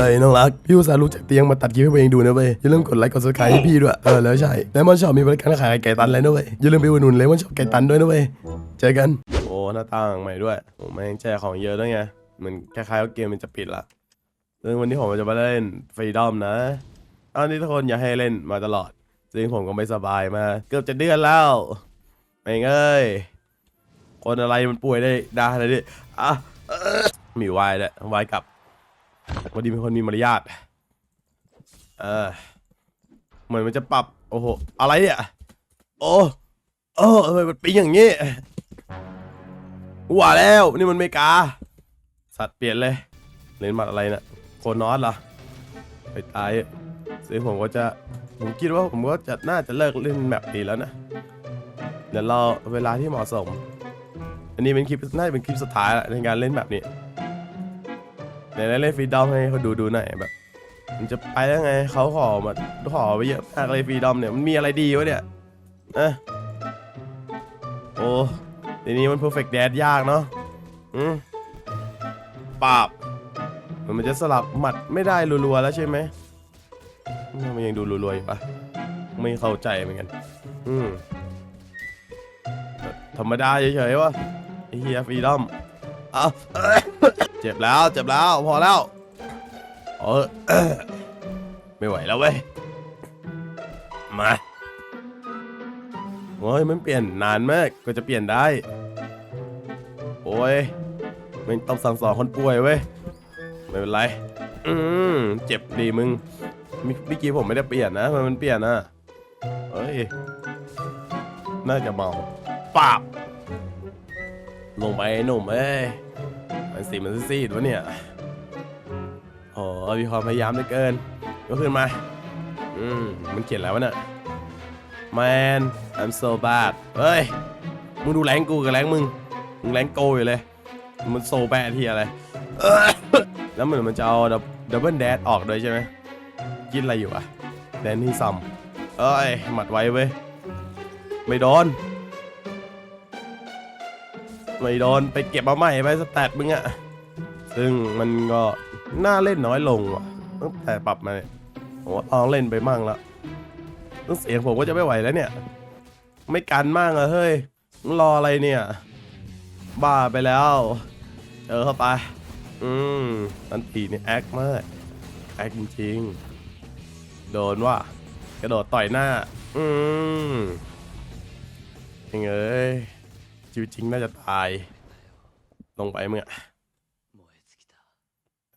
ฮ้ยน้องรัก พี่อุตส่าห์ลุกจากเตียงมาตัดคลิปให้ตัวเองดูนะเว้ยอย่าลืมกดไลค์กดซับสไครต์ให้พี่ด้วย เออแล้วใช่แล้วมันชอบมีบริการขายไก่ตันเลยนะเว้ยอย่าลืมไปอุดหนุนเลยมันชอบไก่ตันด้วยนะเว้ยเจอกัน โอ้หน้าต่างใหม่ด้วยโอ้แม่งแจกของเยอะด้วยไงเหมือนคล้ายๆว่าเกมมันจะปิดละซึ่งวันนี้ผมจะมาเล่นฟรีดอมนะตอนนี้ทุกคนอย่าให้เล่นมาตลอดซึ่งผมก็ไม่สบายมา เกือบจะเดือนแล้วไม่งเอ้ยคนอะไรมันป่วยได้ได้อะไรดิอะมีวายด้วยวายกลับ วันนี้เป็นคนมีมารยาทเออเหมือนมันจะปรับ โอ้โห อะไรเนี่ย โอ้โอ้ทำไมมันปีอย่างงี้ว่าแล้ว นี่มันเมกา สัตว์เปลี่ยนเลยเล่นมัดอะไรนะ่ะโคนอสเหรอไปตายซึ่งผมก็จะ ผมคิดว่าผมก็จะน่าจะเลิกเล่นแบบนี้แล้วนะ เดี๋ยวรอเวลาที่เหมาะสม อันนี้เป็นคลิป น่าจะเป็นคลิปสุดท้ายในการเล่นแบบนี้ เดี๋ยวเล่นฟรีดอมให้เขาดูดูหน่อยแบบ มันจะไปแล้ไงเขาขอมาขอไปเยอะมากเลยฟรีดอมเนี่ยมันมีอะไรดีวะเนี่ยอะโอ้ทีนี้มันเพอร์เฟกต์แดดยากเนาะอืมปาบมันจะสลับหมัดไม่ได้รัวๆแล้วใช่ไหมมันยังดูรัวๆอยู่ปะไม่เข้าใจเหมือนกัน อืมธรรมดาเฉยๆวะไอ้เฮียฟรีดอมเอา เจ็บแล้วเจ็บแล้วพอแล้วเออไม่ไหวแล้วเว้ย มาโอ้ยมันเปลี่ยนนานมากก็จะเปลี่ยนได้ โอ้ยมันต้องสั่งสอนคนป่วยเว้ย ไม่เป็นไร อืมเจ็บดีมึงมิเมื่อกี้ผมไม่ได้เปลี่ยนนะ มันมันเปลี่ยนนะเฮ้ย น่าจะเมาปาบลงไปหนุ่มเอ้ย สีมันซีดวะเนี่ยโอ้มีความพยายามเหลือเกินก็ขึ้นมา อืม มันเขียนแล้ววะเนี่ย Man I'm so bad เฮ้ย มึงดูแรงกูกับแรงมึง มึงแรงโกอยู่เลย มันโซแบดที่อะไร แล้วเหมือนมันจะเอาดับเบิลแดดออกด้วยใช่ไหมกินอะไรอยู่อะแดนนี่ซัมเอ้ย หมัดไว้เว้ย ไม่โดน ไม่โดนไปเก็บมาใหม่ไปสแตทมึงอะซึ่งมันก็น่าเล่นน้อยลงว่ะตั้งแต่ปรับมาเนี่ยผมว่าลองเล่นไปมั่งละต้องเสียงผมก็จะไม่ไหวแล้วเนี่ย ไม่กันมากอะเฮ้ยรออะไรเนี่ย บ้าไปแล้วเจอเข้าไป อืมนันตีนี่แอคมากแอคจริงๆ โดนว่ะกระโดดต่อยหน้า อืมยังเอ้ย ชีวิตจริงน่าจะตาย ลงไปมึงอะ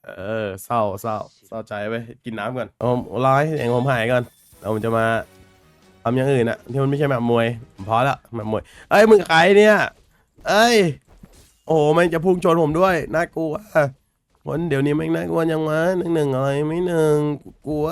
เออเศร้าเศร้าเศร้าใจไปกินน้ำก่อนเอาผมรอให้เสียงผมหายก่อนเราจะมาทำอย่างอื่นอะที่มันไม่ใช่แบบมวยผมพอละแบบมวยเอ้ยมึงใครเนี่ยเอ้ยโอ้โหมันจะพุ่งชนผมด้วยน่ากลัววันเดี๋ยวนี้แม่งน่ากลัวยังวะหนึ่งหนึ่งอะไรไม่หนึ่งกลัว